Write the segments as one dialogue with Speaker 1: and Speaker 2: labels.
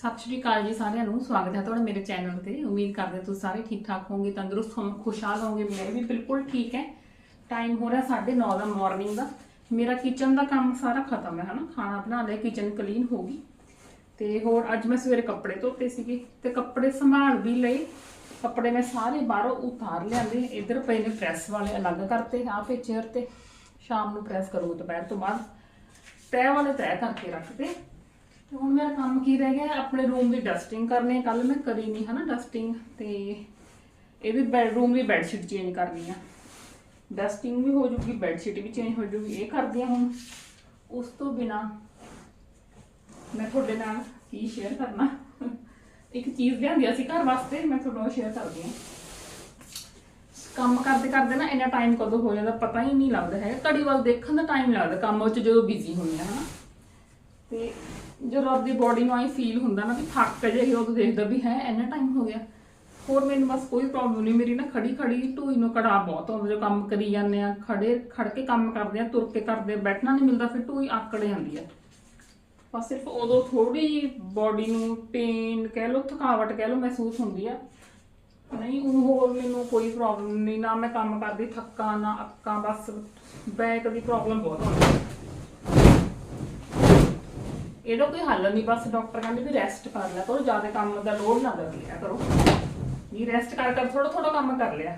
Speaker 1: ਸਤਿ ਸ਼੍ਰੀ ਅਕਾਲ ਜੀ ਸਾਰਿਆਂ ਨੂੰ, ਸਵਾਗਤ ਹੈ ਤੁਹਾਡਾ ਮੇਰੇ ਚੈਨਲ ਤੇ। ਉਮੀਦ ਕਰਦੇ ਤੁਸੀਂ ਸਾਰੇ ਠੀਕ ਠਾਕ ਹੋਵੋਗੇ, ਤੰਦਰੁਸਤ ਹੋ ਖੁਸ਼ਹਾਲ ਹੋਵੋਗੇ। ਮੈਂ ਵੀ ਬਿਲਕੁਲ ਠੀਕ ਹੈ। ਟਾਈਮ ਹੋ ਰਿਹਾ 9:30 ਦਾ ਮਾਰਨਿੰਗ ਦਾ। ਮੇਰਾ ਕਿਚਨ ਦਾ ਕੰਮ ਸਾਰਾ ਖਤਮ ਹੈ, ਹਨਾ? ਖਾਣਾ ਬਣਾ ਲਿਆ ਕਿਚਨ ਕਲੀਨ ਹੋ ਗਈ। ਤੇ ਹੋਰ ਅੱਜ ਮੈਂ ਸਵੇਰੇ ਕੱਪੜੇ ਧੋਤੇ ਸੀਗੇ ਤੇ ਕੱਪੜੇ ਸੰਭਾਲ ਵੀ ਲਏ। ਕੱਪੜੇ ਮੈਂ ਸਾਰੇ ਬਾਹਰੋਂ ਉਤਾਰ ਲਿਆਂਦੇ ਇੱਧਰ ਪਏ ਨੇ ਪ੍ਰੈਸ ਵਾਲੇ, ਅਲੱਗ ਕਰਤੇ, ਆਹ ਪੇ ਚੇਅਰ ਤੇ। ਸ਼ਾਮ ਨੂੰ ਪ੍ਰੈਸ ਕਰੂੰ ਦੁਪਹਿਰ ਤੋਂ ਬਾਅਦ। ਤੈਅ ਵਾਲੇ ਤੈਅ ਕਰਕੇ ਰੱਖਦੇ ਤੇ ਹੁਣ ਮੇਰਾ ਕੰਮ ਕੀ ਰਹਿ ਗਿਆ? ਆਪਣੇ ਰੂਮ ਦੀ ਡਸਟਿੰਗ ਕਰਨੀ ਕੱਲ ਮੈਂ ਕਰੀ ਨਹੀਂ ਹਨਾ ਡਸਟਿੰਗ ਤੇ ਇਹ ਵੀ ਬੈਡਰੂਮ ਦੀ ਬੈੱਡਸ਼ੀਟ ਚੇਂਜ ਕਰਨੀ ਆ। ਡਸਟਿੰਗ ਵੀ ਹੋ ਜੂਗੀ ਬੈੱਡਸ਼ੀਟ ਵੀ ਚੇਂਜ ਹੋ ਜੂਗੀ, ਇਹ ਕਰਦੀ ਆ ਹੁਣ। ਉਸ ਤੋਂ ਬਿਨਾ ਮੈਂ ਤੁਹਾਡੇ ਨਾਲ ਕੀ ਸ਼ੇਅਰ ਕਰਨਾ? ਇੱਕ ਚੀਜ਼ ਲਿਆਂਦੀ ਸੀ ਘਰ ਵਾਸਤੇ, ਮੈਂ ਤੁਹਾਨੂੰ ਨਾਲ ਸ਼ੇਅਰ ਕਰਦੀ ਹਾਂ ਕੰਮ ਕਰਦੇ ਕਰਦੇ ਨਾ ਇੰਨਾ ਟਾਈਮ ਕਦੋਂ ਹੋ ਜਾਂਦਾ ਪਤਾ ਹੀ ਨਹੀਂ ਲੱਗਦਾ ਹੈ ਘੜੀ ਵੱਲ ਦੇਖਣ ਦਾ ਟਾਈਮ ਲੱਗਦਾ, ਕੰਮ ਵਿੱਚ ਜਦੋਂ ਬਿਜ਼ੀ ਹੁੰਦੇ ਆ, ਹਨਾ। ਤੇ ਜਦੋਂ ਆਪਦੀ ਬੋਡੀ ਨੂੰ ਆਈ ਫੀਲ ਹੁੰਦਾ ਨਾ ਕਿ ਥੱਕ ਜਿਹੀ ਉਦੋਂ ਦੇਖਦਾ ਵੀ ਹੈ, ਇੰਨਾ ਟਾਈਮ ਹੋ ਗਿਆ। ਹੋਰ ਮੈਨੂੰ ਬਸ ਕੋਈ ਪ੍ਰੋਬਲਮ ਨਹੀਂ ਮੇਰੀ ਨਾ ਖੜੀ ਖੜੀ ਢੂਈ ਨੂੰ ਕੜਾ ਬਹੁਤ ਆਉਂਦਾ ਜੋ ਕੰਮ ਕਰੀ ਜਾਂਦੇ ਆ, ਖੜੇ, ਖੜ ਕੇ ਕੰਮ ਕਰਦੇ ਆ, ਤੁਰ ਕੇ ਕਰਦੇ ਬੈਠਣਾ ਨਹੀਂ ਮਿਲਦਾ, ਫਿਰ ਢੂਈ ਆਕੜ ਜਾਂਦੀ ਆ। ਬਸ ਸਿਰਫ ਉਦੋਂ ਥੋੜੀ ਬੋਡੀ ਨੂੰ ਪੇਨ ਕਹਿ ਲਓ, ਥਕਾਵਟ ਕਹਿ ਲਓ ਮਹਿਸੂਸ ਹੁੰਦੀ ਆ। ਨਹੀਂ, ਉਹ ਹੋਰ ਮੈਨੂੰ ਕੋਈ ਪ੍ਰੋਬਲਮ ਨਹੀਂ ਨਾ ਮੈਂ ਕੰਮ ਕਰਦੀ, ਥੱਕਾਂ, ਨਾ ਅੱਕਾਂ ਬਸ ਬੈਕ ਦੀ ਪ੍ਰੋਬਲਮ ਬਹੁਤ ਆਉਂਦੀ ਇਹਦਾ ਕੋਈ ਹੱਲ ਨਹੀਂ ਬਸ ਡਾਕਟਰ ਕਹਿੰਦੇ ਵੀ ਰੈਸਟ ਕਰ ਲਿਆ ਕਰੋ ਜ਼ਿਆਦਾ ਕੰਮ ਦਾ ਲੋਡ ਨਾ ਲਿਆ ਕਰੋ। ਵੀ ਰੈਸਟ ਕਰ ਕਰ ਥੋੜਾ ਥੋੜਾ ਕੰਮ ਕਰ ਲਿਆ।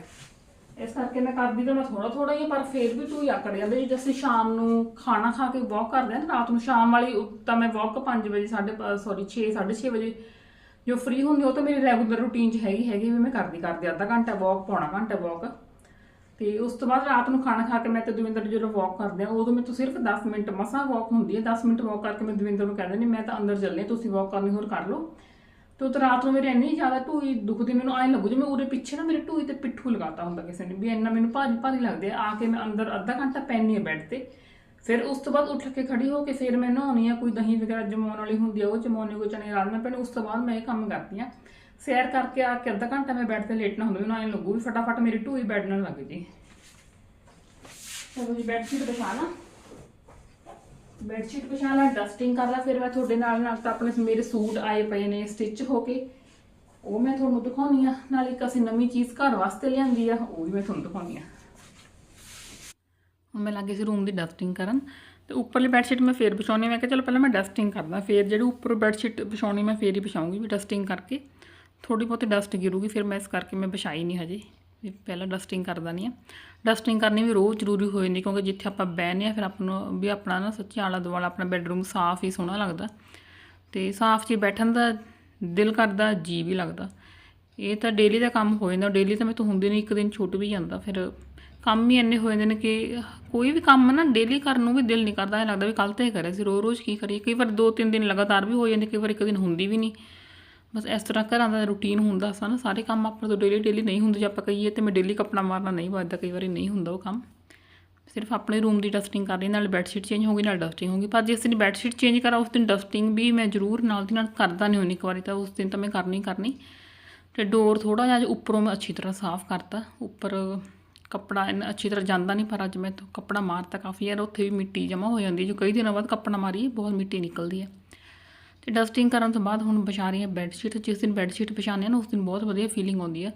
Speaker 1: ਇਸ ਕਰਕੇ ਮੈਂ ਕਰਦੀ ਤਾਂ ਮੈਂ ਥੋੜਾ ਥੋੜਾ ਹੀ ਆ, ਪਰ ਫੇਰ ਵੀ ਤੂੰ ਆਕੜ ਜਾਂਦੇ ਜੇ ਅਸੀਂ ਸ਼ਾਮ ਨੂੰ ਖਾਣਾ ਖਾ ਕੇ ਵਾਕ ਕਰਦੇ ਆ ਨਾ ਰਾਤ ਨੂੰ ਸ਼ਾਮ ਵਾਲੀ ਤਾਂ ਮੈਂ ਵਾਕ 5 ਵਜੇ ਸਾਢੇ ਸੌਰੀ 6 6:30 ਵਜੇ ਜੋ ਫ੍ਰੀ ਹੁੰਦੀ ਉਹ ਤਾਂ ਮੇਰੀ ਰੈਗੂਲਰ ਰੂਟੀਨ 'ਚ ਹੈਗੀ ਹੈਗੀ ਵੀ ਮੈਂ ਕਰਦੀ ਕਰਦੀ ਅੱਧਾ ਘੰਟਾ ਵਾਕ ਪੌਣਾ ਘੰਟਾ ਵਾਕ ਤੇ ਉਸ ਤੋਂ ਬਾਅਦ ਰਾਤ ਨੂੰ ਖਾਣਾ ਖਾ ਕੇ ਮੈਂ ਤੇ ਦਵਿੰਦਰ ਜਦੋਂ ਵਾਕ ਕਰਦੇ ਆ ਉਦੋਂ ਮੈਂ ਮੈਨੂੰ ਸਿਰਫ 10 ਮਿੰਟ ਮਸਾਂ ਵਾਕ ਹੁੰਦੀ ਹੈ। 10 ਮਿੰਟ ਵਾਕ ਕਰਕੇ ਮੈਂ ਦਵਿੰਦਰ ਨੂੰ ਕਹਿੰਦੀ ਨਹੀਂ ਮੈਂ ਤਾਂ ਅੰਦਰ ਚੱਲਨੇ ਤੁਸੀਂ ਵਾਕ ਕਰਨੀ ਹੋਰ ਕਰ ਲਓ। ਤੇ ਉਹ ਰਾਤ ਨੂੰ ਮੇਰੇ ਇੰਨੀ ਜ਼ਿਆਦਾ ਢੂਈ ਦੁਖਦੀ ਮੈਨੂੰ ਐਂ ਲੱਗੂ ਜਿਵੇਂ ਉਰੇ ਪਿੱਛੇ ਨਾ ਮੇਰੇ ਢੂਈ ਤੇ ਪਿੱਠੂ ਲਗਾਤਾ ਹੁੰਦਾ ਕਿਸੇ ਨੇ, ਵੀ ਇੰਨਾ ਮੈਨੂੰ ਭਾਰੀ ਭਾਰੀ ਲੱਗਦੇ ਆ। ਆ ਕੇ ਮੈਂ ਅੰਦਰ ਅੱਧਾ ਘੰਟਾ ਪੈਣੀ ਆ ਬੈੱਡ ਤੇ। ਫਿਰ ਉਸ ਤੋਂ ਬਾਅਦ ਉੱਠ ਕੇ ਖੜੀ ਹੋ ਕੇ ਫਿਰ ਮੈਂ ਨਹਾਉਣੀ ਆ, ਕੋਈ ਦਹੀਂ ਵਗੈਰਾ ਜਮਾਉਣ ਵਾਲੀ ਹੁੰਦੀ ਆ, ਉਹ ਜਮਾਉਣੀ ਕੋਈ ਚਨੇ ਰਾਤ ਮੈਂ ਪਹਿਲੇ ਉਸ ਤੋਂ ਬਾਅਦ ਮੈਂ ਇਹ ਕੰਮ ਕਰਦੀ ਆ ਸੈਰ ਕਰਕੇ ਆ ਕੇ ਅੱਧਾ ਘੰਟਾ ਮੈਂ ਬੈੱਡ ਤੇ ਲੇਟਣਾ ਹੁੰਦਾ, ਮੈਨੂੰ ਐਂ ਲੱਗੂ ਵੀ ਫਟਾਫਟ ਮੇਰੀ ਢੂਈ ਬੈੱਡ ਨਾਲ ਲੱਗ ਜੇ। ਚਲੋ ਜੀ ਬੈੱਡਸ਼ੀਟ ਵਿਛਾ ਲਾ। ਬੈੱਡਸ਼ੀਟ ਵਿਛਾ ਲਾ ਡਸਟਿੰਗ ਕਰ ਲਾ, ਫਿਰ ਮੈਂ ਤੁਹਾਡੇ ਨਾਲ ਨਾਲ ਤਾਂ ਆਪਣੇ ਮੇਰੇ ਸੂਟ ਆਏ ਪਏ ਨੇ ਸਟਿਚ ਹੋ ਕੇ। ਉਹ ਮੈਂ ਤੁਹਾਨੂੰ ਦਿਖਾਉਣੀ ਆ, ਨਾਲ ਇੱਕ ਅਸੀਂ ਨਵੀਂ ਚੀਜ਼ ਘਰ ਵਾਸਤੇ ਲਿਆਂਦੀ ਆ, ਉਹ ਵੀ ਮੈਂ ਤੁਹਾਨੂੰ ਦਿਖਾਉਣੀ ਆ। ਹੁਣ ਮੈਂ ਲੱਗੀ ਸੀ ਰੂਮ ਦੀ ਡਸਟਿੰਗ ਕਰਨ, ਤੇ ਉੱਪਰਲੀ ਬੈਡਸ਼ੀਟ ਮੈਂ ਫੇਰ ਵਿਛਾਉਣੀ ਮੈਂ ਕਿਹਾ ਚਲੋ ਪਹਿਲਾਂ ਮੈਂ ਡਸਟਿੰਗ ਕਰਦਾ, ਫੇਰ ਜਿਹੜੀ ਉੱਪਰ ਬੈੱਡਸ਼ੀਟ ਵਿਛਾਉਣੀ ਮੈਂ ਫੇਰ ਹੀ ਵਿਛਾਉਂਗੀ ਵੀ ਡਸਟਿੰਗ ਕਰਕੇ। ਥੋੜੀ ਬਹੁਤੀ ਡਸਟ ਗਿਰੂਗੀ, ਫਿਰ ਮੈਂ ਇਸ ਕਰਕੇ ਮੈਂ ਵਿਛਾਈ ਨਹੀਂ ਹਜੇ। ਪਹਿਲਾਂ ਡਸਟਿੰਗ ਕਰ ਦਿੰਦੀ ਆ। ਡਸਟਿੰਗ ਕਰਨੀ ਵੀ ਰੋਜ਼ ਜ਼ਰੂਰੀ ਹੋ ਜਾਂਦੀ ਕਿਉਂਕਿ ਜਿੱਥੇ ਆਪਾਂ ਬਹਿਨੇ ਆ, ਫਿਰ ਆਪਾਂ ਨੂੰ ਵੀ ਆਪਣਾ ਨਾ ਸੱਚੀ ਆਲਾ ਦੁਆਲਾ, ਆਪਣਾ ਬੈੱਡਰੂਮ ਸਾਫ਼ ਹੀ ਸੋਹਣਾ ਲੱਗਦਾ। ਤੇ ਸਾਫ਼ 'ਚ ਹੀ ਬੈਠਣ ਦਾ ਦਿਲ ਕਰਦਾ, ਜੀ ਵੀ ਲੱਗਦਾ। ਇਹ ਤਾਂ ਡੇਲੀ ਦਾ ਕੰਮ ਹੋ ਜਾਂਦਾ। ਡੇਲੀ ਤਾਂ ਮੈਂ ਤਾਂ ਹੁੰਦੇ ਨਹੀਂ ਇੱਕ ਦਿਨ ਛੁੱਟ ਵੀ ਜਾਂਦਾ। ਫਿਰ ਕੰਮ ਹੀ ਇੰਨੇ ਹੋ ਜਾਂਦੇ ਨੇ ਕਿ ਕੋਈ ਵੀ ਕੰਮ ਨਾ ਡੇਲੀ ਕਰਨ ਨੂੰ ਵੀ ਦਿਲ ਨਹੀਂ ਕਰਦਾ। ਇਹ ਲੱਗਦਾ ਵੀ ਕੱਲ ਤੇ ਕਰਿਆ ਸੀ ਰੋਜ਼ ਰੋਜ਼ ਕੀ ਕਰੀਏ? ਕਈ ਵਾਰ ਦੋ ਤਿੰਨ ਦਿਨ ਲਗਾਤਾਰ ਵੀ ਹੋ ਜਾਂਦੇ, ਕਈ ਵਾਰ ਇੱਕ ਦਿਨ ਹੁੰਦੀ ਵੀ ਨਹੀਂ ਬਸ ਇਸ ਤਰ੍ਹਾਂ ਘਰਾਂ ਦਾ ਰੂਟੀਨ ਹੁੰਦਾ ਸਨ ਸਾਰੇ ਕੰਮ ਆਪਣੇ ਤੋਂ ਡੇਲੀ ਡੇਲੀ ਨਹੀਂ ਹੁੰਦੇ ਜੇ ਆਪਾਂ ਕਹੀਏ ਤੇ ਮੈਂ ਡੇਲੀ ਕੱਪੜਾ ਮਾਰਨਾ ਨਹੀਂ ਵੱਜਦਾ, ਕਈ ਵਾਰੀ ਨਹੀਂ ਹੁੰਦਾ ਉਹ ਕੰਮ। ਸਿਰਫ ਆਪਣੇ ਰੂਮ ਦੀ ਡਸਟਿੰਗ ਕਰ ਰਹੀ ਨਾਲ ਬੈੱਡਸ਼ੀਟ ਚੇਂਜ ਹੋ ਗਈ, ਨਾਲ ਡਸਟਿੰਗ ਹੋ ਗਈ। ਪਰ ਜਿਸ ਦਿਨ ਬੈੱਡਸ਼ੀਟ ਚੇਂਜ ਕਰਾਂ, ਉਸ ਦਿਨ ਡਸਟਿੰਗ ਵੀ ਮੈਂ ਜ਼ਰੂਰ ਨਾਲ ਦੀ ਨਾਲ ਕਰਦਾ ਨਹੀਂ ਹੁੰਦੀ ਇੱਕ ਵਾਰੀ ਤਾਂ, ਉਸ ਦਿਨ ਤਾਂ ਮੈਂ ਕਰਨੀ ਕਰਨੀ। ਤੇ ਡੋਰ ਥੋੜਾ ਜਿਹਾ ਉੱਪਰੋਂ ਮੈਂ ਅੱਛੀ ਤਰ੍ਹਾਂ ਸਾਫ਼ ਕਰਤਾ, ਉੱਪਰ ਕੱਪੜਾ ਇੰਨਾ ਅੱਛੀ ਤਰ੍ਹਾਂ ਜਾਂਦਾ ਨਹੀਂ, ਪਰ ਅੱਜ ਮੈਂ ਕੱਪੜਾ ਮਾਰਤਾ ਕਾਫੀ, ਯਾਰ ਉੱਥੇ ਵੀ ਮਿੱਟੀ ਜਮਾ ਹੋ ਜਾਂਦੀ ਜੋ ਕਈ ਦਿਨਾਂ ਬਾਅਦ ਕੱਪੜਾ ਮਾਰੀ ਬਹੁਤ ਮਿੱਟੀ ਨਿਕਲਦੀ ਹੈ। ਤੇ ਡਸਟਿੰਗ ਕਰਨ ਤੋਂ ਬਾਅਦ ਹੁਣ ਵਿਛਾ ਰਹੀ ਹਾਂ ਬੈੱਡਸ਼ੀਟ ਜਿਸ ਦਿਨ ਬੈੱਡਸ਼ੀਟ ਵਿਛਾਉਂਦੇ ਹਾਂ ਨਾ, ਉਸ ਦਿਨ ਬਹੁਤ ਵਧੀਆ ਫੀਲਿੰਗ ਆਉਂਦੀ ਆ।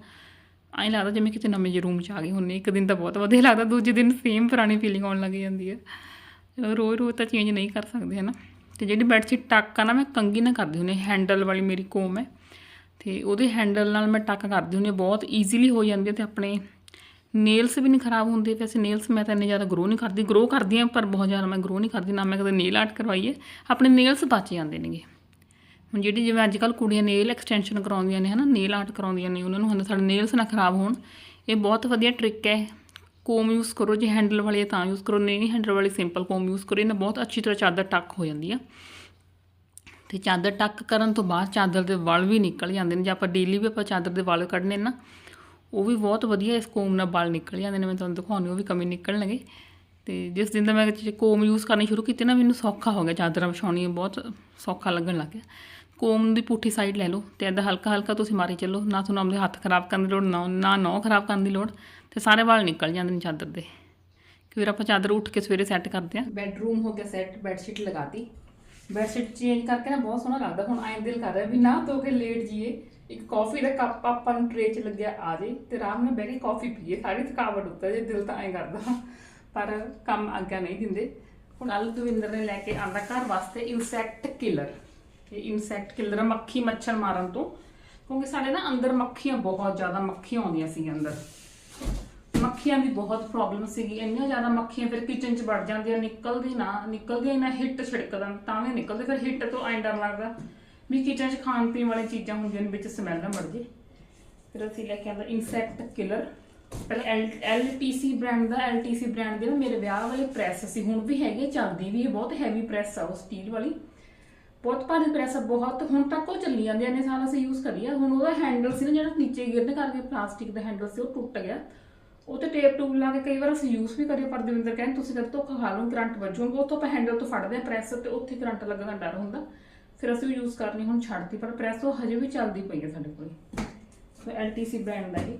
Speaker 1: ਐਂ ਲੱਗਦਾ ਜਿਵੇਂ ਕਿਤੇ ਨਵੇਂ ਜਿਹੇ ਰੂਮ 'ਚ ਆ ਗਏ ਹੁੰਨੇ ਇੱਕ ਦਿਨ ਤਾਂ ਬਹੁਤ ਵਧੀਆ ਲੱਗਦਾ, ਦੂਜੇ ਦਿਨ ਸੇਮ ਪੁਰਾਣੀ ਫੀਲਿੰਗ ਆਉਣ ਲੱਗ ਜਾਂਦੀ ਹੈ ਚਲੋ ਰੋਜ਼ ਰੋਜ਼ ਤਾਂ ਚੇਂਜ ਨਹੀਂ ਕਰ ਸਕਦੇ, ਹਨਾ। ਤੇ ਜਿਹੜੀ ਬੈੱਡਸ਼ੀਟ ਟੱਕ ਆ ਨਾ, ਮੈਂ ਕੰਗੀ ਨਾ ਕਰਦੀ ਹੁੰਦੀ ਹੈਂਡਲ ਵਾਲੀ ਮੇਰੀ ਕੋਮ ਹੈ। ਤੇ ਉਹਦੇ ਹੈਂਡਲ ਨਾਲ ਮੈਂ ਟੱਕ ਕਰਦੀ ਹੁੰਦੀ ਹਾਂ, ਬਹੁਤ ਈਜ਼ੀਲੀ ਹੋ ਜਾਂਦੀ ਹੈ ਤੇ ਆਪਣੇ ਨੇਲਸ ਵੀ ਨਹੀਂ ਖਰਾਬ ਹੁੰਦੇ। ਵੈਸੇ ਨੇਲਸ ਮੈਂ ਤਾਂ ਇੰਨੇ ਜ਼ਿਆਦਾ ਗਰੋ ਨਹੀਂ ਕਰਦੀ ਗਰੋ ਕਰਦੀ ਹਾਂ, ਪਰ ਬਹੁਤ ਜ਼ਿਆਦਾ ਮੈਂ ਗਰੋ ਨਹੀਂ ਕਰਦੀ, ਨਾ ਮੈਂ ਕਦੇ ਨੇਲ ਆਰਟ ਕਰਵਾਈ ਹੈ। ਆਪਣੇ ਨੇਲਸ ਬਚ ਜਾਂਦੇ ਨੇਗੇ। ਹੁਣ ਜਿਹੜੀ ਜਿਵੇਂ ਅੱਜ ਕੱਲ ਕੁੜੀਆਂ ਨੇਲ ਐਕਸਟੈਂਸ਼ਨ ਕਰਾਉਂਦੀਆਂ ਨੇ, ਹਨਾ ਨੇਲ ਆਰਟ ਕਰਾਉਂਦੀਆਂ ਨੇ, ਉਹਨਾਂ ਨੂੰ ਹੁੰਦਾ ਸਾਡੇ ਨੇਲਸ ਨਾ ਖਰਾਬ ਹੋਣ, ਇਹ ਬਹੁਤ ਵਧੀਆ ਟ੍ਰਿਕ ਹੈ। ਕੋਮ ਯੂਜ਼ ਕਰੋ, ਜੇ ਹੈਂਡਲ ਵਾਲੀ ਤਾਂ ਯੂਜ਼ ਕਰੋ, ਨਹੀਂ ਹੈਂਡਲ ਵਾਲੀ ਸਿੰਪਲ ਕੋਮ ਯੂਜ਼ ਕਰੋ, ਇਹਨਾਂ ਬਹੁਤ ਅੱਛੀ ਤਰ੍ਹਾਂ ਚਾਦਰ ਟੱਕ ਹੋ ਜਾਂਦੀ ਆ। ਤੇ ਚਾਦਰ ਟੱਕ ਕਰਨ ਤੋਂ ਬਾਅਦ ਚਾਦਰ ਦੇ ਵਲ ਵੀ ਨਿਕਲ ਜਾਂਦੇ ਨੇ, ਜੇ ਆਪਾਂ ਡੇਲੀ ਵੀ ਆਪਾਂ ਚਾਦਰ ਦੇ ਵਾਲ ਕੱਢਨੇ ਨਾ, ਉਹ ਵੀ ਬਹੁਤ ਵਧੀਆ ਇਸ ਕੋਮ ਨਾਲ ਵਾਲ ਨਿਕਲ ਜਾਂਦੇ ਨੇ, ਮੈਂ ਤੁਹਾਨੂੰ ਦਿਖਾਉਂਦੀ ਉਹ ਵੀ ਕਮੀ ਨਿਕਲਣਗੇ। ਤੇ ਜਿਸ ਦਿਨ ਦਾ ਮੈਂ ਕੋਮ ਯੂਜ਼ ਕਰਨੀ ਸ਼ੁਰੂ ਕੀਤੀ ਨਾ, ਮੈਨੂੰ ਸੌਖਾ ਹੋ ਗਿਆ ਚਾਦਰਾਂ ਵਿਛਾਉਣੀਆਂ, ਬਹੁਤ ਸੌਖਾ ਲੱਗਣ ਲੱਗ ਗਿਆ। ਕੋਮ ਦੀ ਪੁੱਠੀ ਸਾਈਡ ਲੈ ਲਓ ਤੇ ਇੱਦਾਂ ਹਲਕਾ ਹਲਕਾ ਤੁਸੀਂ ਮਾਰੀ ਚੱਲੋ, ਨਾ ਤੁਹਾਨੂੰ ਆਪਣੇ ਹੱਥ ਖਰਾਬ ਕਰਨ ਦੀ ਲੋੜ, ਨਾ ਨਾ ਨਹੁੰ ਖਰਾਬ ਕਰਨ ਦੀ ਲੋੜ ਤੇ ਸਾਰੇ ਵਾਲ ਨਿਕਲ ਜਾਂਦੇ ਨੇ ਚਾਦਰ ਦੇ। ਫਿਰ ਆਪਾਂ ਚਾਦਰ ਉੱਠ ਕੇ ਸਵੇਰੇ ਸੈੱਟ ਕਰਦੇ ਆ ਬੈੱਡਰੂਮ ਹੋ ਗਿਆ ਸੈੱਟ ਬੈੱਡਸ਼ੀਟ ਲਗਾਤੀ ਬੈੱਡਸ਼ੀਟ ਚੇਂਜ ਕਰਕੇ ਨਾ ਬਹੁਤ ਸੋਹਣਾ ਲੱਗਦਾ, ਹੁਣ ਐਂ ਦਿਲ ਕਰ ਰਿਹਾ ਵੀ ਨਾ ਧੋ ਕੇ ਲੇਟ ਜੀਏ ਇੱਕ ਕਾਫੀ ਦਾ ਕੱਪ ਆਪਾਂ ਨੂੰ ਟਰੇ 'ਚ ਲੱਗਿਆ, ਆ ਜੇ ਤੇ ਆਰਾਮ ਨਾਲ ਬਹਿ ਕੇ ਕਾਫੀ ਪੀਏ। ਸਾਰੀ ਥਕਾਵਟ ਉੱਤਰ ਜੇ, ਦਿਲ ਤਾਂ ਐਂ ਕਰਦਾ। ਪਰ ਕੰਮ ਆਗਿਆ ਨਹੀਂ ਦਿੰਦੇ। ਹੁਣ ਕੱਲ ਦਵਿੰਦਰ ਨੇ ਲੈ ਕੇ ਆਂਦਾ ਘਰ ਵਾਸਤੇ ਇਨਸੈਕਟ ਕਿਲਰ ਇਹ ਇਨਸੈਕਟ ਕਿਲਰ ਮੱਖੀ ਮੱਛਰ ਮਾਰਨ ਤੋਂ। ਕਿਉਂਕਿ ਸਾਡੇ ਨਾ ਅੰਦਰ ਮੱਖੀਆਂ ਬਹੁਤ ਜ਼ਿਆਦਾ, ਮੱਖੀਆਂ ਆਉਂਦੀਆਂ ਸੀ ਅੰਦਰ। ਮੱਖੀਆਂ ਦੀ ਬਹੁਤ ਪ੍ਰੋਬਲਮ ਸੀਗੀ, ਇੰਨੀਆਂ ਜ਼ਿਆਦਾ ਮੱਖੀਆਂ ਫਿਰ ਕਿਚਨ 'ਚ ਵੜ ਜਾਂਦੀਆਂ, ਨਿਕਲਦੀ ਨਾ, ਨਿਕਲਦੀਆਂ ਨਾ ਹਿੱਟ ਛਿੜਕਦਾ ਤਾਂ ਵੀ ਨਿਕਲਦੇ, ਫਿਰ ਹਿੱਟ ਤੋਂ ਐਂ ਡਰ ਲੱਗਦਾ ਵੀ ਕਿਚਨ 'ਚ ਖਾਣ ਪੀਣ ਵਾਲੀਆਂ ਚੀਜ਼ਾਂ ਹੁੰਦੀਆਂ ਨੇ, ਵਿੱਚ ਸਮੈਲ ਨਾ ਮੜ ਜੇ। ਫਿਰ ਅਸੀਂ ਲੈ ਕੇ ਆਂਦਾ ਇਨਸੈਕਟ ਕਿਲਰ ਪਹਿਲਾਂ LTC ਬ੍ਰਾਂਡ ਦਾ LTC ਬ੍ਰਾਂਡ ਦੇ ਨਾ ਮੇਰੇ ਵਿਆਹ ਵਾਲੇ ਪ੍ਰੈਸ ਸੀ, ਹੁਣ ਵੀ ਹੈਗੇ, ਚੱਲਦੀ ਵੀ ਇਹ ਬਹੁਤ ਹੈਵੀ ਪ੍ਰੈਸ ਆ ਉਹ ਸਟੀਲ ਵਾਲੀ। ਬਹੁਤ ਭਾਰੀ ਪ੍ਰੈਸ ਆ ਬਹੁਤ, ਹੁਣ ਤੱਕ ਉਹ ਚੱਲੀ ਜਾਂਦੇ ਨੇ ਸਾਲ ਅਸੀਂ ਯੂਜ਼ ਕਰੀ ਆ। ਹੁਣ ਉਹਦਾ ਹੈਂਡਲ ਸੀ ਨਾ ਜਿਹੜਾ ਨੀਚੇ ਗਿਰਨ ਕਰਕੇ ਪਲਾਸਟਿਕ ਦਾ ਹੈਂਡਲ ਸੀ, ਉਹ ਟੁੱਟ ਗਿਆ। ਉਹ ਤੇ ਟੇਪ ਟੂਬ ਲਾ ਕੇ ਕਈ ਵਾਰ ਅਸੀਂ ਯੂਜ਼ ਵੀ ਕਰੀ ਪਰ ਦਵਿੰਦਰ ਕਹਿੰਦੇ, ਤੁਸੀਂ ਕਦੇ ਧੋਖਾ ਖਾ ਲਓ, ਕਰੰਟ ਵੱਜੂਗਾ। ਉਹ ਤੋਂ ਆਪਾਂ ਹੈਂਡਲ ਤੋਂ ਫੜਦੇ ਆ ਪ੍ਰੈਸ ਤੇ ਉੱਥੇ ਕਰੰਟ ਲੱਗਣ ਦਾ ਡਰ ਹੁੰਦਾ। ਫਿਰ ਅਸੀਂ ਉਹ ਯੂਜ਼ ਕਰਨੀ, ਹੁਣ ਛੱਡਤੀ, ਪਰ ਪ੍ਰੈਸ ਉਹ ਹਜੇ ਵੀ ਚੱਲਦੀ ਪਈ ਹੈ ਸਾਡੇ ਕੋਲ। ਸੋ LTC ਬ੍ਰਾਂਡ ਦਾ ਇਹ।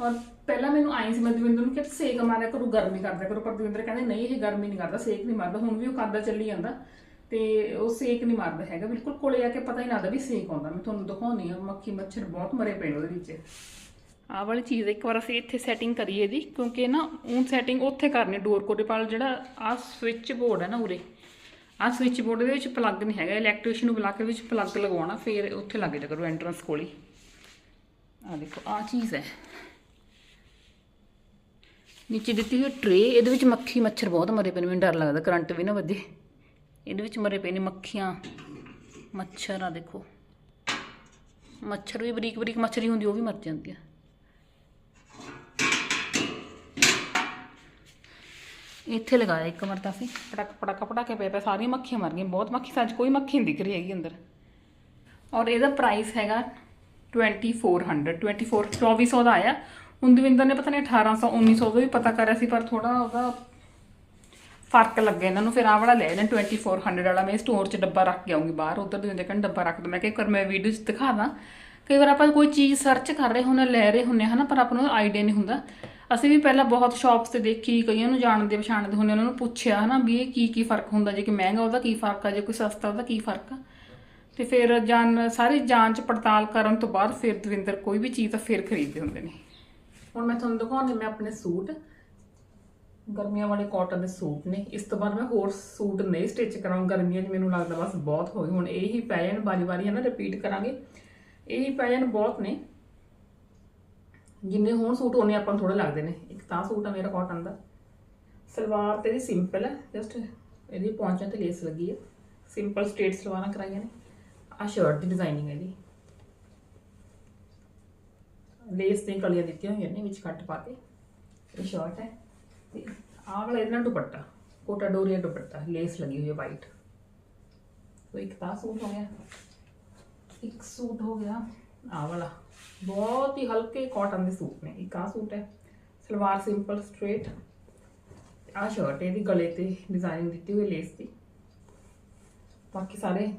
Speaker 1: ਔਰ ਪਹਿਲਾਂ ਮੈਨੂੰ ਆਈ ਸੀ, ਮੈਂ ਦਵਿੰਦਰ ਨੂੰ ਕਿ ਸੇਕ ਮਾਰਿਆ ਕਰੋ, ਗਰਮੀ ਕਰਦਾ ਕਰੋ, ਪਰ ਦਵਿੰਦਰ ਕਹਿੰਦੇ, ਨਹੀਂ, ਇਹ ਗਰਮੀ ਨਹੀਂ ਕਰਦਾ, ਸੇਕ ਨਹੀਂ ਮਾਰਦਾ, ਹੁਣ ਵੀ ਉਹ ਕਰਦਾ ਚੱਲੀ ਜਾਂਦਾ। ਤੇ ਉਹ ਸੇਕ ਨਹੀਂ ਮਾਰਦਾ ਹੈਗਾ, ਬਿਲਕੁਲ ਕੋਲੇ ਆ ਕੇ ਪਤਾ ਹੀ ਨਾ ਲੱਗਦਾ ਵੀ ਸੇਕ ਆਉਂਦਾ, ਮੈਂ ਤੁਹਾਨੂੰ ਦਿਖਾਉਣੀ ਆ ਮੱਖੀ ਮੱਛਰ ਬਹੁਤ ਮਰੇ ਪਏ ਨੇ ਉਹਦੇ ਵਿੱਚ। ਆਹ ਵਾਲੀ ਚੀਜ਼ ਇੱਕ ਵਾਰ ਅਸੀਂ ਇੱਥੇ ਸੈਟਿੰਗ ਕਰੀਏ ਇਹਦੀ, ਕਿਉਂਕਿ ਨਾ ਉਹ ਸੈਟਿੰਗ ਉੱਥੇ ਕਰਨੀ ਡੋਰ ਕੋਡੇ ਪਾਲ ਜਿਹੜਾ ਆਹ ਸਵਿਚ ਬੋਰਡ ਹੈ ਨਾ ਉਰੇ, ਆਹ ਸਵਿਚ ਬੋਰਡ ਦੇ ਵਿੱਚ ਪਲੱਗ ਨਹੀਂ ਹੈਗਾ ਇਲੈਕਟ੍ਰੀਸ਼ੀਅਨ ਨੂੰ ਬੁਲਾ ਕੇ ਵਿੱਚ ਪਲੱਗ ਲਗਵਾਉਣਾ, ਫਿਰ ਉੱਥੇ ਲੱਗ ਜਾ ਕਰੋ ਐਂਟਰੈਂਸ ਕੋਲ ਹੀ। ਆਹ ਦੇਖੋ, ਆਹ ਚੀਜ਼ ਹੈ। ਨੀਚੇ ਦਿੱਤੀ ਹੋਈ ਟਰੇ ਇਹਦੇ ਵਿੱਚ ਮੱਖੀ ਮੱਛਰ ਬਹੁਤ ਮਰੇ ਪਏ ਨੇ, ਮੈਨੂੰ ਡਰ ਲੱਗਦਾ, ਕਰੰਟ ਵੀ ਨਾ ਵੱਜੇ ਇਹਦੇ ਵਿੱਚ ਮਰੇ ਪਏ ਨੇ ਮੱਖੀਆਂ, ਮੱਛਰ ਆ ਦੇਖੋ। ਮੱਛਰ ਵੀ ਬਰੀਕ ਬਰੀਕ ਮੱਛਰੀ ਹੁੰਦੀ, ਉਹ ਵੀ ਮਰ ਜਾਂਦੀ ਆ ਇੱਥੇ ਲਗਾਇਆ ਇੱਕ ਵਾਰ ਤਾਂ ਅਸੀਂ। ਪਟਕ ਪਟਕ ਪਟਾਕੇ ਪਏ ਪਏ, ਸਾਰੀਆਂ ਮੱਖੀਆਂ ਮਰ ਗਈਆਂ, ਬਹੁਤ ਮੱਖੀ, ਸੱਚ ਕੋਈ ਮੱਖੀ ਨਹੀਂ ਦਿਖ ਰਹੀ ਹੈਗੀ ਅੰਦਰ। ਔਰ ਇਹਦਾ ਪ੍ਰਾਈਸ ਹੈਗਾ 2400 24 2400 ਦਾ ਆਇਆ। ਹੁਣ ਦਵਿੰਦਰ ਨੇ ਪਤਾ ਨਹੀਂ 1800 1900 ਦਾ ਵੀ ਪਤਾ ਕਰਿਆ ਸੀ, ਪਰ ਥੋੜਾ ਉਹਦਾ ਫ਼ਰਕ ਲੱਗਿਆ ਇਹਨਾਂ ਨੂੰ, ਫਿਰ ਆਹ ਵਾਲਾ ਲੈ ਲੈਣਾ 2400 ਵਾਲਾ, ਮੈਂ ਸਟੋਰ 'ਚ ਡੱਬਾ ਰੱਖ ਕੇ ਆਉਂਗੀ ਬਾਹਰ, ਉਧਰ ਦੇ ਕਹਿੰਦੇ ਡੱਬਾ ਰੱਖ ਦੋ। ਮੈਂ ਕਿਹਾ ਕਰ ਮੈਂ ਵੀਡੀਓ 'ਚ ਦਿਖਾ ਦਾਂ। ਕਈ ਵਾਰ ਆਪਾਂ ਕੋਈ ਚੀਜ਼ ਸਰਚ ਕਰ ਰਹੇ ਹੁੰਦੇ, ਲੈ ਰਹੇ ਹੁੰਦੇ ਹਨਾ, ਪਰ ਆਪਾਂ ਨੂੰ ਆਈਡੀਆ ਨਹੀਂ ਹੁੰਦਾ। ਅਸੀਂ ਵੀ ਪਹਿਲਾਂ ਬਹੁਤ ਸ਼ਾਪਸ ਤੇ ਦੇਖੀ, ਕਈਆਂ ਨੂੰ ਜਾਣਦੇ, ਪਛਾਣਦੇ ਹੁੰਦੇ, ਉਹਨਾਂ ਨੂੰ ਪੁੱਛਿਆ, ਹਨਾ, ਵੀ ਇਹ ਕੀ ਕੀ ਫ਼ਰਕ ਹੁੰਦਾ, ਜੇ ਕਿ ਮਹਿੰਗਾ ਉਹਦਾ ਕੀ ਫ਼ਰਕ ਆ, ਜੇ ਕੋਈ ਸਸਤਾ ਉਹਦਾ ਕੀ ਫ਼ਰਕ ਆ। ਤੇ ਫਿਰ ਜਾਨ ਸਾਰੀ ਜਾਂਚ ਪੜਤਾਲ ਕਰਨ ਤੋਂ ਬਾਅਦ ਫਿਰ ਦਵਿੰਦਰ ਕੋਈ ਵੀ ਚੀਜ਼ ਤਾਂ ਫਿਰ ਖਰੀਦਦੇ ਹੁੰਦੇ ਨੇ। ਹੁਣ ਮੈਂ ਤੁਹਾਨੂੰ ਦਿਖਾਉਣੀ ਮੈਂ ਆਪਣੇ ਸੂਟ। ਗਰਮੀਆਂ ਵਾਲੇ ਕਾਟਨ ਦੇ ਸੂਟ ਨੇ। ਇਸ ਤੋਂ ਬਾਅਦ ਮੈਂ ਹੋਰ ਸੂਟ ਨਹੀਂ ਸਟਿਚ ਕਰਾਂ ਗਰਮੀਆਂ 'ਚ ਮੈਨੂੰ ਲੱਗਦਾ ਬਸ ਬਹੁਤ ਹੋ ਗਈ ਹੁਣ ਇਹ ਹੀ ਪੈ ਜਾਣ, ਵਾਰੀ ਵਾਰੀ ਹੈ ਨਾ ਰਿਪੀਟ ਕਰਾਂਗੇ। ਇਹ ਹੀ ਪੈ ਜਾਣ ਬਹੁਤ ਨੇ। ਜਿੰਨੇ ਹੋਣ ਸੂਟ, ਉਹਨੇ ਆਪਾਂ ਨੂੰ ਥੋੜੇ ਲੱਗਦੇ ਨੇ। ਇੱਕ ਤਾਂ ਸੂਟ ਆ ਮੇਰਾ ਕਾਟਨ ਦਾ। ਸਲਵਾਰ ਤੇ ਇਹਦੀ ਸਿੰਪਲ ਹੈ ਜਸਟ ਇਹਦੀ ਪੌਂਚਾਂ ਤੇ ਲੇਸ ਲੱਗੀ ਹੈ ਸਿੰਪਲ ਸਟ੍ਰੇਟ ਸਲਵਾਰਾਂ ਕਰਾਈਆਂ ਨੇ। ਆ ਸ਼ਰਟ ਦੀ ਡਿਜ਼ਾਈਨਿੰਗ ਹੈ ਇਹਦੀ। ਲੇਸ ਤੇ ਕਲੀਆਂ ਦਿੱਤੀਆਂ ਹੋਈਆਂ ਨੇ, ਵਿੱਚ ਕੱਟ ਪਾ ਕੇ। ਇਹ ਸ਼ਰਟ ਹੈ। ਤੇ ਆਹ ਵਾਲਾ ਇਹਦੇ ਨਾਲ ਦੁਪੱਟਾ, ਕੋਟਾ ਡੋਰੀਆ ਦੁਪੱਟਾ ਲੇਸ ਲੱਗੀ ਹੋਈ ਹੈ ਵਾਈਟ तो ਇੱਕ ਤਾਂ ਸੂਟ ਹੋ ਗਿਆ। ਇੱਕ ਸੂਟ ਹੋ ਗਿਆ ਆਹ ਵਾਲਾ। ਬਹੁਤ ਹੀ ਹਲਕੇ ਕਾਟਨ ਦੇ ਸੂਟ ਨੇ। ਇੱਕ ਆਹ ਸੂਟ ਹੈ। ਸਲਵਾਰ ਸਿੰਪਲ ਸਟ੍ਰੇਟ ਆਹ ਸ਼ਰਟ ਇਹਦੀ, ਗਲੇ ਤੇ ਡਿਜ਼ਾਈਨ ਦਿੱਤੀ ਹੋਈ ਲੇਸ ਦੀ। ਬਾਕੀ ਸਾਰੇ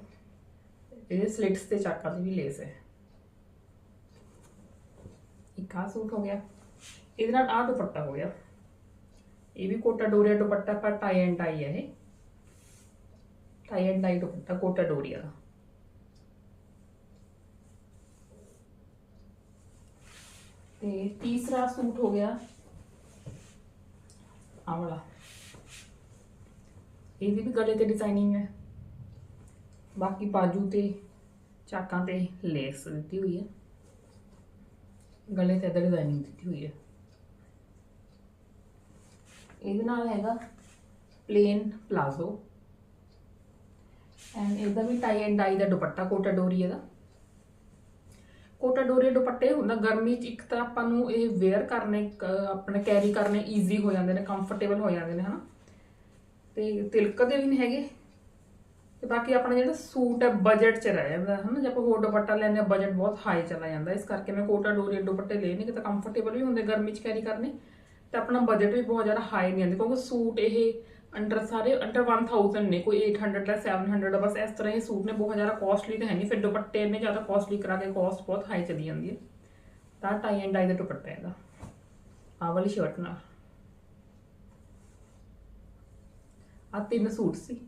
Speaker 1: ਇਹਦੇ ਸਲਿਟਸ ਤੇ ਚਾਕਾਂ ਦੀ ਵੀ ਲੇਸ ਹੈ। ਇੱਕ ਆਹ ਸੂਟ ਹੋ ਗਿਆ। ਇਹਦੇ ਨਾਲ ਆਹ ਦੁਪੱਟਾ ਹੋ ਗਿਆ। ਇਹ ਵੀ ਕੋਟਾ ਡੋਰੀਆ ਦੁਪੱਟਾ, ਪਰ ਟਾਈ ਐਂਡ ਟਾਈ ਹੈ ਇਹ। Tie and tie dupatta, Kota Doria ਦਾ। ਤੇ ਤੀਸਰਾ ਸੂਟ ਹੋ ਗਿਆ। ਆਹ ਵਾਲਾ। ਇਹਦੀ ਵੀ ਗਲੇ ਤੇ ਡਿਜ਼ਾਈਨਿੰਗ ਹੈ ਬਾਕੀ ਬਾਜੂ ਤੇ, ਚਾਕਾਂ ਤੇ ਲੇਸ ਦਿੱਤੀ ਹੋਈ ਹੈ ਗਲੇ ਤੇ ਡਿਜ਼ਾਈਨਿੰਗ ਦਿੱਤੀ ਹੋਈ ਹੈ ਇਹਦੇ ਨਾਲ ਹੈਗਾ ਪਲੇਨ ਪਲਾਜ਼ੋ ਐਂਡ ਇਹਦਾ ਵੀ ਟਾਈ ਐਂਡ ਡਾਈ ਦਾ ਦੁਪੱਟਾ ਕੋਟਾ ਡੋਰੀ ਇਹਦਾ। ਕੋਟਾ ਡੋਰੀ ਦੁਪੱਟੇ ਹੁੰਦਾ ਗਰਮੀ ਚ ਇੱਕ ਤਾਂ ਆਪਾਂ ਨੂੰ ਇਹ ਵੇਅਰ ਕਰਨੇ ਆਪਣੇ ਕੈਰੀ ਕਰਨੇ ਈਜ਼ੀ ਹੋ ਜਾਂਦੇ ਨੇ ਕੰਫਰਟੇਬਲ ਹੋ ਜਾਂਦੇ ਨੇ ਹਨਾ। ਤੇ ਤਿਲਕਦੇ ਵੀ ਨਹੀਂ ਹੈਗੇ। ਤੇ ਬਾਕੀ ਆਪਣਾ ਜਿਹੜਾ ਸੂਟ ਹੈ ਬਜਟ ਚ ਰਹਿ ਜਾਂਦਾ, ਹਨਾ? ਜੇ ਆਪਾਂ ਹੋਰ ਦੁਪੱਟਾ ਲੈਂਦੇ ਆ ਬਜਟ ਬਹੁਤ ਹਾਈ ਚਲਾ ਜਾਂਦਾ। ਇਸ ਕਰਕੇ ਮੈਂ ਕੋਟਾ ਡੋਰੀ ਦੁਪੱਟੇ ਲਏ ਨੇ, ਕਿਤੇ ਤਾਂ ਕੰਫਰਟੇਬਲ ਵੀ ਹੁੰਦੇ, ਗਰਮੀ ਚ ਕੈਰੀ ਕਰਨੇ। ਤੇ ਆਪਣਾ ਬਜਟ ਵੀ ਬਹੁਤ ਜ਼ਿਆਦਾ ਹਾਈ ਨਹੀਂ ਆਉਂਦਾ, ਕਿਉਂਕਿ ਸੂਟ ਇਹ ਅੰਡਰ ਸਾਰੇ ਅੰਡਰ 1000 ਨੇ, ਕੋਈ 800 ਦਾ 700 ਦਾ ਬਸ ਇਸ ਤਰ੍ਹਾਂ ਇਹ ਸੂਟ ਨੇ, ਬਹੁਤ ਜ਼ਿਆਦਾ ਕਾਸਟਲੀ ਤਾਂ ਹੈ ਨਹੀਂ। ਫਿਰ ਦੁਪੱਟੇ ਇੰਨੇ ਜ਼ਿਆਦਾ ਕਾਸਟਲੀ ਕਰਾ ਕੇ ਕਾਸਟ ਬਹੁਤ ਹਾਈ ਚਲੀ ਜਾਂਦੀ ਹੈ। ਤਾਂ ਟਾਈ ਐਂਡ ਡਾਈ ਦਾ ਦੁਪੱਟਾ ਇਹਦਾ। ਆਹ ਵਾਲੀ ਸ਼ਰਟ ਨਾਲ। ਆ ਤਿੰਨ ਸੂਟ ਸੀ।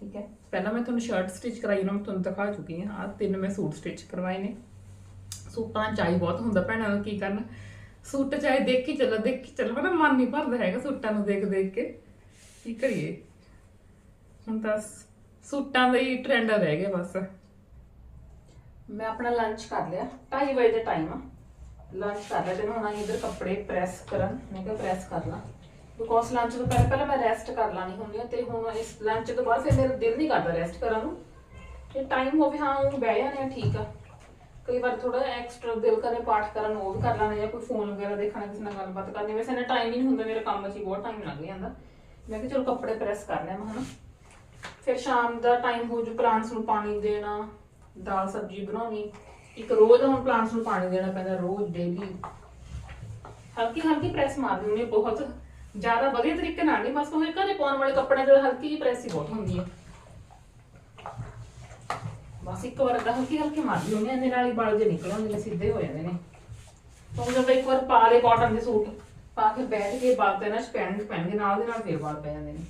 Speaker 1: ਠੀਕ ਹੈ। ਪਹਿਲਾਂ ਮੈਂ ਤੁਹਾਨੂੰ ਸ਼ਰਟ ਸਟਿਚ ਕਰਾਈ ਨਾ ਮੈਂ ਤੁਹਾਨੂੰ ਦਿਖਾ ਚੁੱਕੀ ਹਾਂ। ਆ ਤਿੰਨ ਮੈਂ ਸੂਟ ਸਟਿਚ ਕਰਵਾਏ ਨੇ। ਸੂਟਾਂ ਚਾਹੀ ਬਹੁਤ ਹੁੰਦਾ ਭੈਣਾਂ ਨੂੰ ਕੀ ਕਰਨਾ? ਸੂਟ ਚਾਹੇ ਦੇਖੀ ਚੱਲੋ ਕੇ ਚੱਲੋ। ਹਨਾ, ਮਨ ਨਹੀਂ ਭਰਦਾ ਹੈਗਾ ਸੂਟਾਂ ਨੂੰ ਦੇਖ ਦੇਖ ਕੇ। ਕੀ ਕਰੀਏ? ਹੁਣ ਤਾਂ ਸੂਟਾਂ ਦਾ ਹੀ ਟ੍ਰੈਂਡ ਰਹਿ ਗਿਆ ਬਸ। ਮੈਂ ਆਪਣਾ ਲੰਚ ਕਰ ਲਿਆ। 2:30 ਵਜੇ ਦਾ ਟਾਈਮ ਆ। ਲੰਚ ਕਰ ਲਿਆ। ਤੇ ਹੁਣ ਆਈ ਇਧਰ ਕੱਪੜੇ ਪ੍ਰੈਸ ਕਰਨ। ਮੈਂ ਕਿਹਾ ਪ੍ਰੈਸ ਕਰ ਲਾਂ। ਬਿਕੋਜ਼ ਲੰਚ ਤੋਂ ਪਹਿਲਾਂ ਪਹਿਲਾਂ ਮੈਂ ਰੈਸਟ ਕਰ ਲਾਣੀ ਹੁੰਦੀ ਆ ਤੇ ਹੁਣ ਇਸ ਲੰਚ ਤੋਂ ਬਾਅਦ ਫਿਰ ਮੇਰਾ ਦਿਲ ਨਹੀਂ ਕਰਦਾ ਰੈਸਟ ਕਰਨ ਨੂੰ। ਤੇ ਟਾਈਮ ਹੋਵੇ ਹਾਂ ਉਹ ਬਹਿ ਜਾਂਦੇ ਆ, ਠੀਕ ਆ। ਕਈ ਵਾਰ ਥੋੜਾ ਐਕਸਟਰਾ ਦਿਲ ਕਰੇ ਪਾਠ ਕਰਨ, ਉਹ ਵੀ ਕਰ ਲਾਂਗੇ ਜਾਂ ਕੋਈ ਫੋਨ ਵਗੈਰਾ ਦੇਖਣਾ ਕਿਸੇ ਨਾਲ ਗੱਲਬਾਤ ਕਰਨੀ ਵੈਸੇ ਨਾ ਟਾਈਮ ਹੀ ਨਹੀਂ ਹੁੰਦਾ, ਮੇਰੇ ਕੰਮ 'ਚ ਹੀ ਬਹੁਤ ਟਾਈਮ ਲੱਗ ਜਾਂਦਾ। ਮੈਂ ਕਿਹਾ ਚਲੋ ਕੱਪੜੇ ਪ੍ਰੈਸ ਕਰ ਲਿਆ ਮੈਂ, ਹਨਾ। ਫਿਰ ਸ਼ਾਮ ਦਾ ਟਾਈਮ ਹੋ ਜੂ ਪਲਾਂਟਸ ਨੂੰ ਪਾਣੀ ਦੇਣਾ, ਦਾਲ ਸਬਜ਼ੀ ਬਣਾਉਣੀ। ਇੱਕ ਰੋਜ਼ ਹੁਣ ਪਲਾਂਟਸ ਨੂੰ ਪਾਣੀ ਦੇਣਾ ਪੈਂਦਾ, ਰੋਜ਼ ਡੇਲੀ ਹਲਕੀ ਹਲਕੀ ਪ੍ਰੈਸ ਮਾਰਦੀ ਹੁੰਦੀ ਬਹੁਤ। ਜ਼ਿਆਦਾ ਵਧੀਆ ਤਰੀਕੇ ਨਾਲ ਨਹੀਂ ਬਸ ਉਹ ਘਰੇ ਪਾਉਣ ਵਾਲੇ ਕੱਪੜਿਆਂ ਤੇ ਹਲਕੀ ਜਿਹੀ ਪ੍ਰੈਸ ਹੀ ਬਹੁਤ ਹੁੰਦੀ ਹੈ ਬਸ ਇੱਕ ਵਾਰ ਏਦਾਂ ਹਲਕੀ ਹਲਕੀ ਮਾਰਦੀ ਹੁੰਦੀ ਹਾਂ, ਇਹਦੇ ਨਾਲ ਹੀ ਵਾਲ ਜੇ ਨਿਕਲ ਆਉਂਦੇ ਨੇ ਸਿੱਧੇ ਹੋ ਜਾਂਦੇ ਨੇ। ਹੁਣ ਜਦੋਂ ਇੱਕ ਵਾਰ ਪਾ ਲਏ ਕਾਟਨ ਦੇ ਸੂਟ ਪਾ ਕੇ ਬੈਠ ਕੇ ਬਾਲ ਤੇ ਨਾ ਸਪੈਂਡ ਪਹਿਨਗੇ ਨਾਲ ਦੇ ਨਾਲ ਫੇਰ ਬਾਲ ਪੈ ਜਾਂਦੇ ਨੇ।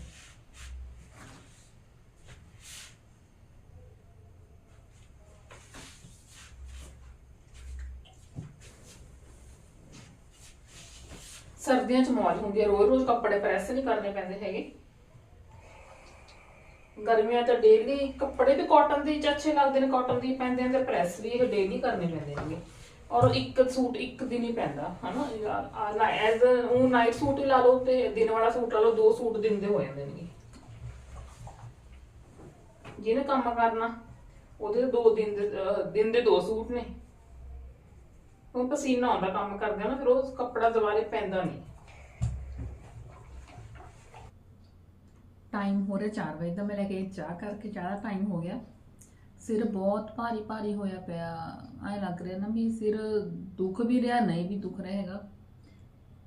Speaker 1: ਸਰਦੀਆਂ ਚ ਮੌਜ ਹੁੰਦੀ ਹੈ, ਰੋਜ਼ ਰੋਜ਼ ਕੱਪੜੇ ਪ੍ਰੈਸ ਨਹੀਂ ਕਰਨੇ ਪੈਂਦੇ ਹੈਗੇ। ਗਰਮੀਆਂ ਚ ਡੇਲੀ ਕੱਪੜੇ ਵੀ ਕਾਟਨ ਦੇ ਹੀ ਅੱਛੇ ਲੱਗਦੇ ਨੇ ਕਾਟਨ ਦੇ ਪੈਂਦੇ ਆ ਤੇ ਪ੍ਰੈਸ ਵੀ ਇਹ ਡੇਲੀ ਕਰਨੇ ਪੈਂਦੇ ਨੇਗੇ। ਔਰ ਇੱਕ ਸੂਟ ਇੱਕ ਦਿਨ ਹੀ ਪੈਂਦਾ, ਹਨਾ? ਐਜ਼ ਉਹ ਨਾਈਟ ਸੂਟ ਹੀ ਲਾ ਲਓ ਤੇ ਦਿਨ ਵਾਲਾ ਸੂਟ ਲਾ ਲਓ, ਦੋ ਸੂਟ ਦਿਨ ਦੇ ਹੋ ਜਾਂਦੇ ਨੇ ਜਿਹਨੇ ਕੰਮ ਕਰਨਾ, ਉਹਦੇ ਦੋ ਦਿਨ ਦੇ ਦਿਨ ਦੇ ਦੋ ਸੂਟ ਨੇ। ਉਹ ਪਸੀਨਾ ਆਉਂਦਾ, ਕੰਮ ਕਰਦੇ ਆ ਨਾ, ਫਿਰ ਉਹ ਕੱਪੜਾ ਦੁਬਾਰੇ ਪੈਂਦਾ ਨਹੀਂ। ਟਾਈਮ ਹੋ ਰਿਹਾ 4 ਵਜੇ ਦਾ, ਮੈਂ ਲੈ ਕੇ ਚਾਹ ਕਰਕੇ, ਚਾਹ ਦਾ ਟਾਈਮ ਹੋ ਗਿਆ। ਸਿਰ ਬਹੁਤ ਭਾਰੀ ਭਾਰੀ ਹੋਇਆ ਪਿਆ। ਐ ਲੱਗ ਰਿਹਾ ਨਾ ਵੀ ਸਿਰ ਦੁੱਖ ਵੀ ਰਿਹਾ, ਨਹੀਂ ਵੀ ਦੁੱਖ ਰਿਹਾ ਹੈਗਾ।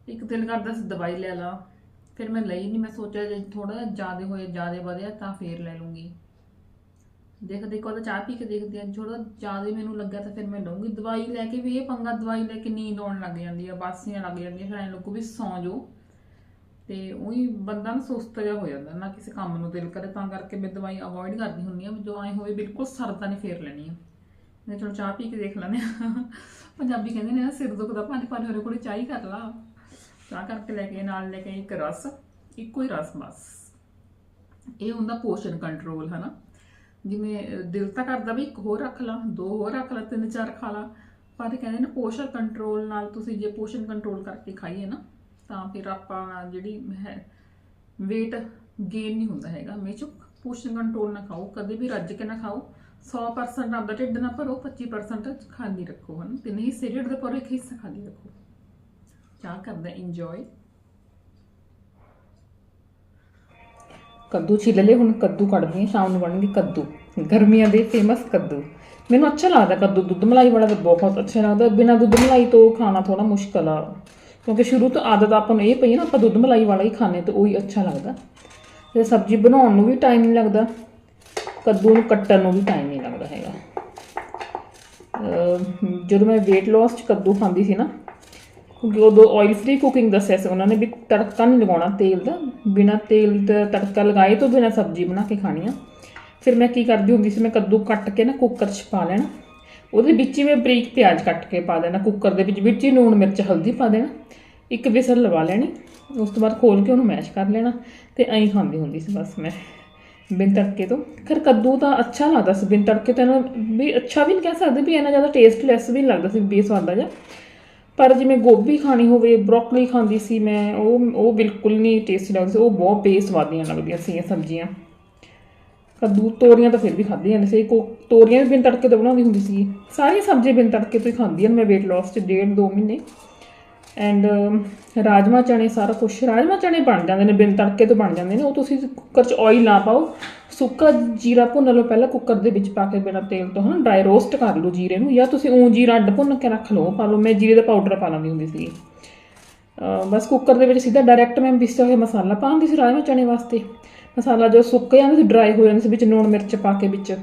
Speaker 1: ਇੱਕ ਦਿਨ ਕਰਦਾ ਸੀ ਦਵਾਈ ਲੈ ਲਾ। ਫਿਰ ਮੈਂ ਲਈ ਨਹੀਂ ਮੈਂ ਸੋਚਿਆ ਜੇ ਥੋੜਾ ਜ਼ਿਆਦਾ ਹੋਏ, ਜ਼ਿਆਦਾ ਵਧਿਆ ਤਾਂ ਫੇਰ ਲੈ ਲੂੰਗੀ। ਦੇਖ ਦੇਖੋ ਤਾਂ ਚਾਹ ਪੀ ਕੇ ਦੇਖਦੇ ਆ ਥੋੜਾ ਜ਼ਿਆਦਾ ਮੈਨੂੰ ਲੱਗਿਆ ਤਾਂ ਫਿਰ ਮੈਂ ਲਊਂਗੀ। ਦਵਾਈ ਲੈ ਕੇ ਵੀ ਇਹ ਪੰਗਾ, ਦਵਾਈ ਲੈ ਕੇ ਨੀਂਦ ਆਉਣ ਲੱਗ ਜਾਂਦੀ ਆ ਬਾਸੀਆਂ ਲੱਗ ਜਾਂਦੀਆਂ, ਫਿਰ ਐਂ ਲੱਗੂ ਵੀ ਸੌਂ ਜਾਓ ਤੇ ਉਹੀ ਬੰਦਾ ਨਾ ਸੁਸਤ ਜਿਹਾ ਹੋ ਜਾਂਦਾ, ਨਾ ਕਿਸੇ ਕੰਮ ਨੂੰ ਦਿਲ ਕਰੇ, ਤਾਂ ਕਰਕੇ ਮੈਂ ਦਵਾਈ ਅਵੋਇਡ ਕਰਦੀ ਹੁੰਦੀ ਆ ਜੋ ਐ ਹੋਵੇ ਬਿਲਕੁਲ ਸਰਦਾ ਨਹੀਂ ਫੇਰ ਲੈਣੀ ਆ। ਮੈਂ ਚਲੋ ਚਾਹ ਪੀ ਕੇ ਦੇਖ ਲੈਂਦੇ ਆ ਪੰਜਾਬੀ ਕਹਿੰਦੇ ਨੇ ਨਾ, ਸਿਰ ਦੁਖਦਾ, ਪੰਜ ਪੰਜ ਹੋਰੇ ਕੋਲੇ ਚਾਹ ਹੀ ਕਰ ਲਾ। ਚਾਹ ਕਰਕੇ ਲੈ ਕੇ, ਨਾਲ ਲੈ ਕੇ ਇੱਕ ਰਸ, ਇੱਕੋ ਹੀ ਰਸ ਬਸ। ਇਹ ਹੁੰਦਾ ਪੋਸ਼ਨ ਕੰਟਰੋਲ ਹਨਾ? ਜਿਵੇਂ ਦਿਲ ਤਾਂ ਕਰਦਾ ਵੀ ਇੱਕ ਹੋਰ ਰੱਖ ਲਾ, ਦੋ ਹੋਰ ਰੱਖ ਲਾ, ਤਿੰਨ ਚਾਰ ਖਾ ਲਾ। ਪਰ ਇਹ ਕਹਿੰਦੇ ਨੇ ਪੋਸ਼ਨ ਕੰਟਰੋਲ ਨਾਲ ਤੁਸੀਂ ਜੇ ਪੋਸ਼ਨ ਕੰਟਰੋਲ ਕਰਕੇ ਖਾਈਏ ਨਾ, ਤਾਂ ਫਿਰ ਆਪਾਂ ਜਿਹੜੀ ਹੈ, weight ਗੇਨ ਨਹੀਂ ਹੁੰਦਾ ਹੈਗਾ ਹਮੇਸ਼ਾ। ਪੋਸ਼ਨ ਕੰਟਰੋਲ ਨਾ ਖਾਓ, ਕਦੇ ਵੀ ਰੱਜ ਕੇ ਨਾ ਖਾਓ। 100% ਆਪਦਾ ਢਿੱਡ ਨਾ ਭਰੋ 25% ਖਾਲੀ ਰੱਖੋ, ਹਨ। ਤਿੰਨ ਹਿੱਸੇ ਢਿੱਡ ਦੇ ਭਰੋ ਇੱਕ ਹਿੱਸਾ ਖਾਲੀ ਰੱਖੋ। ਚਾਹ ਕਰਦਾ ਇੰਜੋਏ ਕੱਦੂ ਛਿੱਲ ਲਏ, ਹੁਣ ਕੱਦੂ ਕੱਢਦੇ ਹਾਂ, ਸ਼ਾਮ ਨੂੰ ਬਣਨਗੇ ਕੱਦੂ। ਗਰਮੀਆਂ ਦੇ ਫੇਮਸ ਕੱਦੂ। ਮੈਨੂੰ ਅੱਛਾ ਲੱਗਦਾ ਕੱਦੂ, ਦੁੱਧ ਮਲਾਈ ਵਾਲਾ ਤਾਂ ਬਹੁਤ ਅੱਛਾ ਲੱਗਦਾ। ਬਿਨਾਂ ਦੁੱਧ ਮਲਾਈ ਤੋਂ ਖਾਣਾ ਥੋੜਾ ਮੁਸ਼ਕਲ ਆ। ਕਿਉਂਕਿ ਸ਼ੁਰੂ ਤੋਂ ਆਦਤ ਆਪਾਂ ਨੂੰ ਇਹ ਪਈ ਹੈ ਨਾ, ਆਪਾਂ ਦੁੱਧ ਮਲਾਈ ਵਾਲਾ ਹੀ ਖਾਣੇ ਤੇ ਉਹੀ ਅੱਛਾ ਲੱਗਦਾ। ਤੇ ਸਬਜ਼ੀ ਬਣਾਉਣ ਨੂੰ ਵੀ ਟਾਈਮ ਨਹੀਂ ਲੱਗਦਾ। ਕੱਦੂ ਨੂੰ ਕੱਟਣ ਨੂੰ ਵੀ ਟਾਈਮ ਨਹੀਂ ਲੱਗਦਾ ਹੈਗਾ। ਜਦੋਂ ਮੈਂ weight loss ਚ ਕੱਦੂ ਖਾਂਦੀ ਸੀ ਨਾ ਕਿਉਂਕਿ ਉਦੋਂ ਆਇਲ ਫ੍ਰੀ ਕੁਕਿੰਗ ਦੱਸਿਆ ਸੀ, ਉਹਨਾਂ ਨੇ ਵੀ ਤੜਕਾ ਨਹੀਂ ਲਗਾਉਣਾ ਤੇਲ ਦਾ। ਬਿਨਾ ਤੇਲ ਦਾ ਤੜਕਾ ਲਗਾਏ ਤੋਂ ਬਿਨਾ ਸਬਜ਼ੀ ਬਣਾ ਕੇ ਖਾਣੀ ਆ। ਫਿਰ ਮੈਂ ਕੀ ਕਰਦੀ ਹੁੰਦੀ ਸੀ, ਮੈਂ ਕੱਦੂ ਕੱਟ ਕੇ ਨਾ ਕੁੱਕਰ 'ਚ ਪਾ ਲੈਣਾ। ਉਹਦੇ ਵਿੱਚ ਹੀ ਮੈਂ ਬਰੀਕ ਪਿਆਜ਼ ਕੱਟ ਕੇ ਪਾ ਦੇਣਾ। ਕੁੱਕਰ ਦੇ ਵਿੱਚ ਵਿੱਚ ਹੀ ਲੂਣ, ਮਿਰਚ, ਹਲਦੀ ਪਾ ਦੇਣਾ। ਇੱਕ ਵਿਸਲ ਲਵਾ ਲੈਣੀ, ਉਸ ਤੋਂ ਬਾਅਦ ਖੋਲ ਕੇ ਉਹਨੂੰ ਮੈਸ਼ ਕਰ ਲੈਣਾ ਤੇ ਐਂ ਖਾਂਦੀ ਹੁੰਦੀ ਸੀ ਬਸ ਮੈਂ, ਬਿਨ ਤੜਕੇ ਤੋਂ। ਫਿਰ ਕੱਦੂ ਤਾਂ ਅੱਛਾ ਲੱਗਦਾ ਸੀ, ਬਿਨ ਤੜਕੇ ਤਾਂ ਨਾ ਵੀ ਅੱਛਾ ਵੀ ਨਹੀਂ ਕਹਿ ਸਕਦੇ ਵੀ ਇੰਨਾ ਜ਼ਿਆਦਾ ਟੇਸਟਲੈਸ ਵੀ ਲੱਗਦਾ ਸੀ ਬੇਸਵਾਦਾ ਜਿਹਾ। ਪਰ ਜਿਵੇਂ ਗੋਭੀ ਖਾਣੀ ਹੋਵੇ, ਬ੍ਰੋਕਲੀ ਖਾਂਦੀ ਸੀ ਮੈਂ, ਉਹ ਉਹ ਬਿਲਕੁਲ ਨਹੀਂ ਟੇਸਟੀ ਲੱਗਦੀ ਸੀ, ਉਹ ਬਹੁਤ ਬੇਸਵਾਦੀਆਂ ਲੱਗਦੀਆਂ ਸੀ ਇਹ ਸਬਜ਼ੀਆਂ। ਕੱਦੂ, ਤੋਰੀਆਂ ਤਾਂ ਫਿਰ ਵੀ ਖਾਧੀਆਂ ਨੇ ਸੀ ਕੋ, ਤੋਰੀਆਂ ਵੀ ਬਿਨ ਤੜਕੇ ਤੋਂ ਬਣਾਉਂਦੀ ਹੁੰਦੀ ਸੀ। ਸਾਰੀਆਂ ਸਬਜ਼ੀਆਂ ਬਿਨ ਤੜਕੇ ਤੋਂ ਹੀ ਖਾਂਦੀਆਂ ਹਾਂ ਮੈਂ weight loss ਚ ਡੇਢ ਦੋ ਮਹੀਨੇ। ਐਂਡ um, ਰਾਜਮਾ ਚਣੇ ਸਾਰਾ ਕੁਝ ਰਾਜਮਾ ਚਣੇ ਬਣ ਜਾਂਦੇ ਨੇ, ਬਿਨ ਤੜਕੇ ਤੋਂ ਬਣ ਜਾਂਦੇ ਨੇ, ਉਹ ਤੁਸੀਂ ਕੁੱਕਰ 'ਚ ਆਇਲ ਨਾ ਪਾਓ। ਸੁੱਕਾ ਜੀਰਾ ਭੁੰਨ ਲਓ ਪਹਿਲਾਂ ਕੁੱਕਰ ਦੇ ਵਿੱਚ ਪਾ ਕੇ ਬਿਨਾਂ ਤੇਲ ਤੋਂ, ਹਨਾ ਡਰਾਈ ਰੋਸਟ ਕਰ ਲਓ ਜੀਰੇ ਨੂੰ, ਜਾਂ ਤੁਸੀਂ ਊਂ ਜੀਰਾ ਅੱਡ ਭੁੰਨ ਕੇ ਰੱਖ ਲਓ, ਪਾ ਲਓ, ਮੈਂ ਜੀਰੇ ਦਾ ਪਾਊਡਰ ਪਾ ਲੈਂਦੀ ਹੁੰਦੀ ਸੀ। ਬਸ ਕੁੱਕਰ ਦੇ ਵਿੱਚ ਸਿੱਧਾ ਡਾਇਰੈਕਟ ਮੈਂ ਪਿਸਿਆ ਹੋਇਆ ਮਸਾਲਾ ਪਾਉਂਦੀ ਸੀ ਰਾਜਮਾ ਚਣੇ ਵਾਸਤੇ। ਮਸਾਲਾ ਜੋ ਸੁੱਕ ਜਾਂਦਾ ਸੀ ਡਰਾਈ ਹੋ ਜਾਂਦਾ ਸੀ, ਵਿੱਚ ਲੂਣ ਮਿਰਚ ਪਾ ਕੇ ਵਿੱਚ,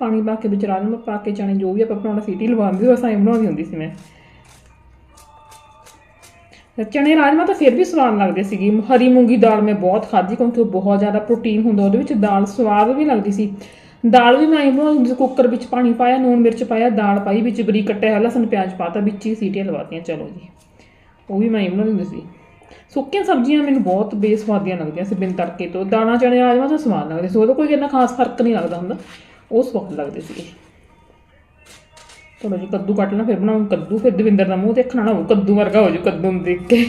Speaker 1: ਪਾਣੀ ਪਾ ਕੇ ਵਿੱਚ ਰਾਜਮਾ ਪਾ ਕੇ ਚਣੇ ਜੋ ਵੀ ਆਪਾਂ ਬਣਾਉਣਾ ਸੀਟੀ ਲਵਾਉਂਦੀ ਬਸ ਐਂ ਬਣਾਉਂਦੀ ਹੁੰਦੀ ਸੀ ਮੈਂ। ਤੇ ਚਣੇ ਰਾਜਮਾ ਤਾਂ ਫਿਰ ਵੀ ਸਵਾਦ ਲੱਗਦੇ ਸੀਗੇ। ਹਰੀ ਮੂੰਗੀ ਦਾਲ ਮੈਂ ਬਹੁਤ ਖਾਧੀ ਕਿਉਂਕਿ ਉਹ ਬਹੁਤ ਜ਼ਿਆਦਾ ਪ੍ਰੋਟੀਨ ਹੁੰਦਾ, ਉਹਦੇ ਵਿੱਚ ਦਾਲ ਸਵਾਦ ਵੀ ਲੱਗਦੀ ਸੀ। ਦਾਲ ਵੀ ਮੈਂ ਐਂ ਬਣਾਉਂਦੀ ਸੀ ਕੁੱਕਰ ਵਿੱਚ ਪਾਣੀ ਪਾਇਆ, ਨੂਣ ਮਿਰਚ ਪਾਇਆ, ਦਾਲ ਪਾਈ, ਵਿੱਚ ਬਰੀਕ ਕੱਟਿਆ ਹੋਇਆ ਲਸਣ, ਪਿਆਜ਼ ਪਾਤਾ ਵਿੱਚ ਹੀ ਸੀਟੀਆਂ ਲਵਾਤੀਆਂ, ਚਲੋ ਜੀ। ਉਹ ਵੀ ਮੈਂ ਐਂ ਬਣਾਉਂਦੀ ਸੀ। ਸੁੱਕੀਆਂ ਸਬਜ਼ੀਆਂ ਮੈਨੂੰ ਬਹੁਤ ਬੇਸਵਾਦੀਆਂ ਲੱਗਦੀਆਂ ਸੀ ਬਿਨ ਤੜਕੇ ਤੋਂ। ਦਾਣਾ ਚਣੇ ਰਾਜਮਾ ਤਾਂ ਸਵਾਦ ਲੱਗਦੇ ਸੀ। ਉਹਦਾ ਕੋਈ ਇੰਨਾ ਖਾਸ ਫ਼ਰਕ ਨਹੀਂ ਲੱਗਦਾ ਹੁੰਦਾ। ਉਹ ਸਵਾਦ ਲੱਗਦੇ ਸੀ ਚਲੋ ਜਿਹਾ ਕੱਦੂ ਕੱਟ ਲਾਂ ਫਿਰ ਬਣਾਉਂ ਕੱਦੂ, ਫਿਰ ਦਵਿੰਦਰ ਦਾ ਮੂੰਹ ਦੇਖਣਾ ਨਾ ਉਹ ਕੱਦੂ ਵਰਗਾ ਹੋ ਜੂ ਕੱਦੂ ਨੂੰ ਦੇਖ ਕੇ।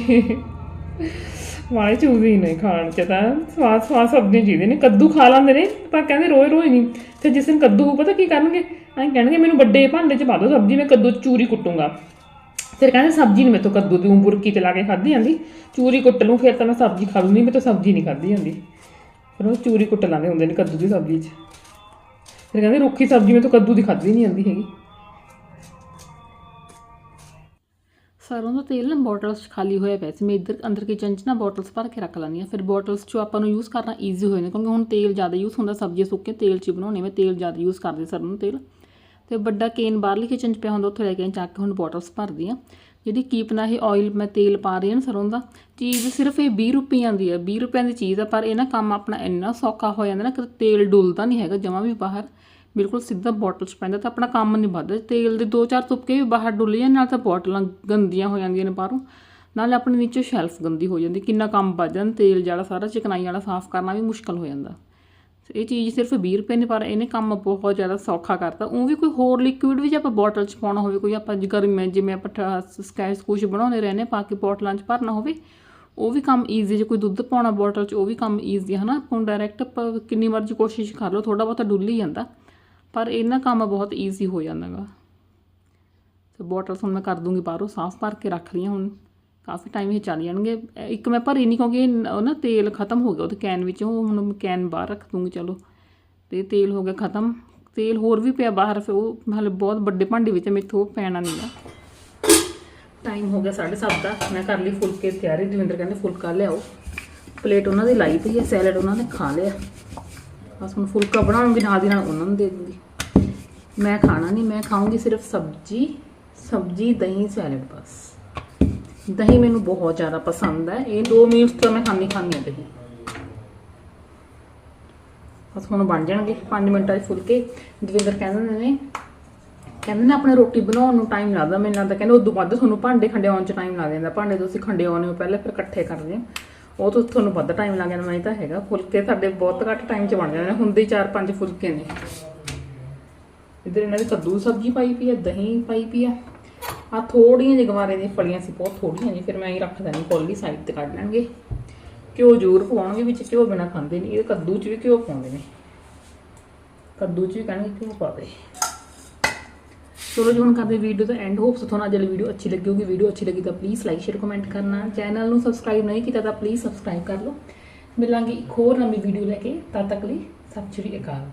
Speaker 1: ਵਾਲੇ ਚੂਜ਼ੀ ਨਹੀਂ ਖਾਣ ਚ ਤਾਂ, ਸਵਾਦ ਸਵਾਦ ਸਬਜ਼ੀਆਂ ਚਾਹੀਦੀਆਂ ਨੇ। ਕੱਦੂ ਖਾ ਲੈਂਦੇ ਨੇ, ਪਰ ਕਹਿੰਦੇ ਰੋਜ਼ ਰੋਜ਼ ਨਹੀਂ। ਤੇ ਜਿਸ ਦਿਨ ਕੱਦੂ ਹੋਊ, ਪਤਾ ਕੀ ਕਰਨਗੇ? ਐਂ ਕਹਿਣਗੇ, ਮੈਨੂੰ ਵੱਡੇ ਭਾਂਡੇ 'ਚ ਪਾ ਦਿਓ ਸਬਜ਼ੀ, ਮੈਂ ਕੱਦੂ ਚੂਰੀ ਕੁੱਟੂੰਗਾ। ਫਿਰ ਕਹਿੰਦੇ ਸਬਜ਼ੀ ਨਹੀਂ ਮੇਤੋਂ ਕੱਦੂ ਦੀ ਬੁਰਕੀ ਤੇ ਲਾ ਕੇ ਖਾਧੀ ਜਾਂਦੀ। ਚੂਰੀ ਕੁੱਟ ਲੂੰ ਫਿਰ ਤਾਂ ਮੈਂ ਸਬਜ਼ੀ ਖਾ ਲੂੰਗੀ ਮੇਤੋਂ ਸਬਜ਼ੀ ਨਹੀਂ ਖਾਧੀ ਜਾਂਦੀ। ਫਿਰ ਉਹ ਚੂਰੀ ਕੁੱਟ ਲਾਉਂਦੇ ਹੁੰਦੇ ਨੇ ਕੱਦੂ ਦੀ ਸਬਜ਼ੀ 'ਚ। ਫਿਰ ਕਹਿੰਦੇ ਰੁੱਖੀ ਸਬਜ਼ੀ ਮੇਤੋਂ ਕੱਦੂ ਦੀ ਖਾਧੀ ਨਹੀਂ ਜਾਂਦੀ ਹੈਗੀ। ਸਰੋਂ ਦਾ ਤੇਲ ਨਾ ਬੋਟਲਸ 'ਚ ਖਾਲੀ ਹੋਇਆ ਪਿਆ ਸੀ। ਮੈਂ ਇੱਧਰ ਅੰਦਰ ਕਿਚਨ 'ਚ ਨਾ ਬੋਟਲਸ ਭਰ ਕੇ ਰੱਖ ਲੈਂਦੀ ਹਾਂ। ਫਿਰ ਬੋਟਲਸ 'ਚੋਂ ਆਪਾਂ ਨੂੰ ਯੂਜ਼ ਕਰਨਾ ਈਜ਼ੀ ਹੋ ਜਾਂਦਾ ਕਿਉਂਕਿ ਹੁਣ ਤੇਲ ਜ਼ਿਆਦਾ ਯੂਜ਼ ਹੁੰਦਾ, ਸਬਜ਼ੀਆਂ ਸੁੱਕੇ ਤੇਲ 'ਚ ਹੀ ਬਣਾਉਣੇ ਮੈਂ ਤੇਲ ਜ਼ਿਆਦਾ ਯੂਜ਼ ਕਰਦੀ ਸਰੋਂ ਦਾ ਤੇਲ। ਤੇ ਵੱਡਾ ਕੇਨ ਬਾਹਰਲੀ ਕਿਚਨ 'ਚ ਪਿਆ ਹੁੰਦਾ, ਉੱਥੇ ਲੈ ਕੇ ਆਈ, ਚੱਕ ਕੇ ਹੁਣ ਬੋਟਲਸ ਭਰਦੀ ਆ ਜਿਹੜੀ ਕੀਪਨਾ ਇਹ ਆਇਲ ਮੈਂ ਤੇਲ ਪਾ ਰਹੀ ਹਾਂ ਨਾ ਸਰੋਂ ਦਾ ਚੀਜ਼ ਸਿਰਫ ਇਹ 20 ਰੁਪਈਆਂ ਦੀ ਹੈ। 20 ਰੁਪਈਆਂ ਦੀ ਚੀਜ਼ ਆ, ਪਰ ਇਹ ਨਾ ਕੰਮ ਆਪਣਾ ਇੰਨਾ ਸੌਖਾ ਹੋ ਜਾਂਦਾ ਨਾ ਕਿ ਤੇਲ ਡੁੱਲਦਾ ਨਹੀਂ ਹੈਗਾ, ਜਮਾਂ ਵੀ ਬਾਹਰ। ਬਿਲਕੁਲ ਸਿੱਧਾ ਬੋਟਲ 'ਚ ਪੈਂਦਾ ਤਾਂ ਆਪਣਾ ਕੰਮ ਨਹੀਂ ਵੱਧਦਾ। ਤੇਲ ਦੇ ਦੋ ਚਾਰ ਤੁਪਕੇ ਵੀ ਬਾਹਰ ਡੁੱਲ ਜਾਣ ਨਾਲ ਤਾਂ ਬੋਟਲਾਂ ਗੰਦੀਆਂ ਹੋ ਜਾਂਦੀਆਂ ਨੇ ਬਾਹਰੋਂ। ਨਾਲ ਆਪਣੇ ਨੀਚੇ ਸ਼ੈਲਫ ਗੰਦੀ ਹੋ ਜਾਂਦੀ, ਕਿੰਨਾ ਕੰਮ ਵੱਧ ਜਾਂਦਾ, ਤੇਲ ਜਿਹੜਾ ਸਾਰਾ, ਚਿਕਨਾਈ ਵਾਲਾ ਸਾਫ਼ ਕਰਨਾ ਵੀ ਮੁਸ਼ਕਲ ਹੋ ਜਾਂਦਾ। ਇਹ ਚੀਜ਼ ਸਿਰਫ 20 ਰੁਪਏ ਨੇ, ਪਰ ਇਹਨੇ ਕੰਮ ਬਹੁਤ ਜ਼ਿਆਦਾ ਸੌਖਾ ਕਰਤਾ। ਉਹ ਵੀ ਕੋਈ ਹੋਰ ਲਿਕੁਇਡ ਵੀ ਜੇ ਆਪਾਂ ਬੋਟਲ 'ਚ ਪਾਉਣਾ ਹੋਵੇ, ਕੋਈ ਆਪਾਂ ਗਰਮੀ ਜਿਵੇਂ ਆਪਾਂ ਸਕੈਚ ਕੁਝ ਬਣਾਉਂਦੇ ਰਹਿੰਦੇ ਪਾ ਕੇ ਬੋਟਲਾਂ 'ਚ ਭਰਨਾ ਹੋਵੇ, ਉਹ ਵੀ ਕੰਮ ਈਜ਼ੀ ਜੇ ਕੋਈ ਦੁੱਧ ਪਾਉਣਾ ਬੋਟਲ 'ਚ, ਉਹ ਵੀ ਕੰਮ ਈਜ਼ੀ ਹੈ ਨਾ ਆਪਾਂ ਡਾਇਰੈਕਟ ਆਪਾਂ ਕਿੰਨੀ ਮਰਜ਼ੀ ਕੋਸ਼ਿਸ਼ ਕਰ ਲਓ ਥੋੜਾ ਬਹੁਤਾ ਡੁੱਲ ਹੀ ਜਾਂਦਾ। ਪਰ ਇਹਨਾਂ ਕੰਮ ਬਹੁਤ ਈਜ਼ੀ ਹੋ ਜਾਂਦਾਗਾ। ਤੇ ਬੋਟਲਸ ਹੁਣ ਮੈਂ ਕਰ ਦੂੰਗੀ ਬਾਹਰੋਂ ਸਾਫ਼ ਭਰ ਕੇ ਰੱਖ ਲਈਆਂ ਹੁਣ। ਕਾਫੀ ਟਾਈਮ ਇਹ ਚੱਲ ਜਾਣਗੇ। ਇੱਕ ਮੈਂ ਭਰੀ ਨਹੀਂ ਕਿਉਂਕਿ ਉਹ ਨਾ ਤੇਲ ਖਤਮ ਹੋ ਗਿਆ ਉਹਦੇ ਕੈਨ ਵਿੱਚੋਂ ਹੁਣ ਕੈਨ ਬਾਹਰ ਰੱਖ ਦੂੰਗੀ, ਚਲੋ। ਤੇ ਤੇਲ ਹੋ ਗਿਆ ਖਤਮ। ਤੇਲ ਹੋਰ ਵੀ ਪਿਆ ਬਾਹਰ, ਫਿਰ ਉਹ ਹਾਲੇ ਬਹੁਤ ਵੱਡੇ ਭਾਂਡੇ ਵਿੱਚ ਮੇਥੋਂ ਉਹ ਪੈਣਾ ਨਹੀਂਗਾ ਟਾਈਮ ਹੋ ਗਿਆ 7:30 ਦਾ, ਮੈਂ ਕਰ ਲਈ ਫੁਲਕੇ ਤਿਆਰੀ। ਦਵਿੰਦਰ ਕਹਿੰਦੇ ਫੁਲਕਾ ਲਿਆਓ। ਪਲੇਟ ਉਹਨਾਂ ਦੀ ਲਾਈ ਪਈ ਹੈ ਸੈਲਡ ਉਹਨਾਂ ਨੇ ਖਾ ਲਿਆ। ਬਸ ਹੁਣ ਫੁਲਕਾ ਬਣਾਉਂਗੀ, ਨਾਲ ਦੀ ਨਾਲ ਉਹਨਾਂ ਨੂੰ ਦੇ ਦੂੰਗੀ ਮੈਂ ਖਾਣਾ ਨਹੀਂ, ਮੈਂ ਖਾਉਂਗੀ ਸਿਰਫ ਸਬਜੀ ਸਬਜੀ, ਦਹੀਂ, ਸੈਲਡ ਬਸ। ਦਹੀਂ ਮੈਨੂੰ ਬਹੁਤ ਜ਼ਿਆਦਾ ਪਸੰਦ ਹੈ। ਇਹ ਦੋ ਮੀਲਸ ਤਾਂ ਮੈਂ ਖਾਣੀ ਖਾਣੀ ਆ ਦਹੀਂ। ਬਸ ਹੁਣ ਬਣ ਜਾਣਗੇ 5 ਮਿੰਟਾਂ 'ਚ ਫੁਲਕੇ। ਦਵਿੰਦਰ ਕਹਿੰਦੇ ਨੇ ਕਹਿੰਦੇ ਨੇ ਆਪਣੇ ਰੋਟੀ ਬਣਾਉਣ ਨੂੰ ਟਾਈਮ ਲੱਗਦਾ, ਮੈਨੂੰ ਲੱਗਦਾ ਕਹਿੰਦੇ ਉਦੋਂ ਬਾਅਦ ਤੁਹਾਨੂੰ ਭਾਂਡੇ ਖੰਡਿਆਉਣ 'ਚ ਟਾਈਮ ਲੱਗ ਜਾਂਦਾ। ਭਾਂਡੇ ਤੁਸੀਂ ਖੰਡਿਆਉਣੇ ਹੋ ਪਹਿਲੇ, ਫਿਰ ਇਕੱਠੇ ਕਰਦੇ ਹੋ ਉਹ ਤਾਂ ਤੁਹਾਨੂੰ ਵੱਧ ਟਾਈਮ ਲੱਗ ਜਾਂਦਾ, ਮੈਂ ਤਾਂ ਹੈਗਾ। ਫੁਲਕੇ ਸਾਡੇ ਬਹੁਤ ਘੱਟ ਟਾਈਮ 'ਚ ਬਣ ਜਾਂਦੇ ਨੇ। ਹੁੰਦੇ ਹੀ 4-5 ਫੁਲਕੇ ਨੇ। ਇਧਰ ਇਹਨਾਂ ਦੀ ਕੱਦੂ ਸਬਜ਼ੀ ਪਾਈ ਪਈ ਆ, ਦਹੀਂ ਪਾਈ ਪਈ ਆ। ਆ ਥੋੜੀਆਂ ਜਿਹੀ ਗਵਾਰੇ ਦੀਆਂ ਫਲੀਆਂ ਸੀ, ਬਹੁਤ ਥੋੜੀਆਂ ਜੀ, ਫਿਰ ਮੈਂ ਇਹ ਰੱਖ ਦੇਣੀ ਕੋਲੀ ਸਾਈਡ ਤੇ ਕੱਢ ਲੈਣਗੇ। ਘਿਓ ਜ਼ਰੂਰ ਪਾਉਣਗੇ ਵਿੱਚ ਘਿਓ ਬਿਨਾ ਖਾਂਦੇ ਨਹੀਂ। ਇਹ ਕੱਦੂ 'ਚ ਵੀ ਘਿਓ ਪਾਉਂਦੇ ਨੇ। ਕੱਦੂ 'ਚ ਵੀ ਕਹਿਣਗੇ ਘਿਓ ਪਾ ਦੇ। ਚਲੋ ਜੀ, ਹੁਣ ਕਰਦੇ ਵੀਡੀਓ ਦਾ ਐਂਡ ਹੋਪਸ ਤੁਹਾਨੂੰ ਅੱਜ ਵਾਲੀ ਵੀਡੀਓ ਅੱਛੀ ਲੱਗੀ ਹੋਗੀ ਵੀਡੀਓ ਅੱਛੀ ਲੱਗੀ ਤਾਂ ਪਲੀਜ਼ ਲਾਈਕ ਸ਼ੇਅਰ ਕਮੈਂਟ ਕਰਨਾ। ਚੈਨਲ ਨੂੰ ਸਬਸਕ੍ਰਾਈਬ ਨਹੀਂ ਕੀਤਾ ਤਾਂ ਪਲੀਜ਼ ਸਬਸਕ੍ਰਾਈਬ ਕਰ ਲਓ। ਮਿਲਾਂਗੇ ਇੱਕ ਹੋਰ ਨਵੀਂ ਵੀਡੀਓ ਲੈ ਕੇ। ਤਦ ਤੱਕ ਲਈ ਸਤਿ ਸ਼੍ਰੀ ਅਕਾਲ।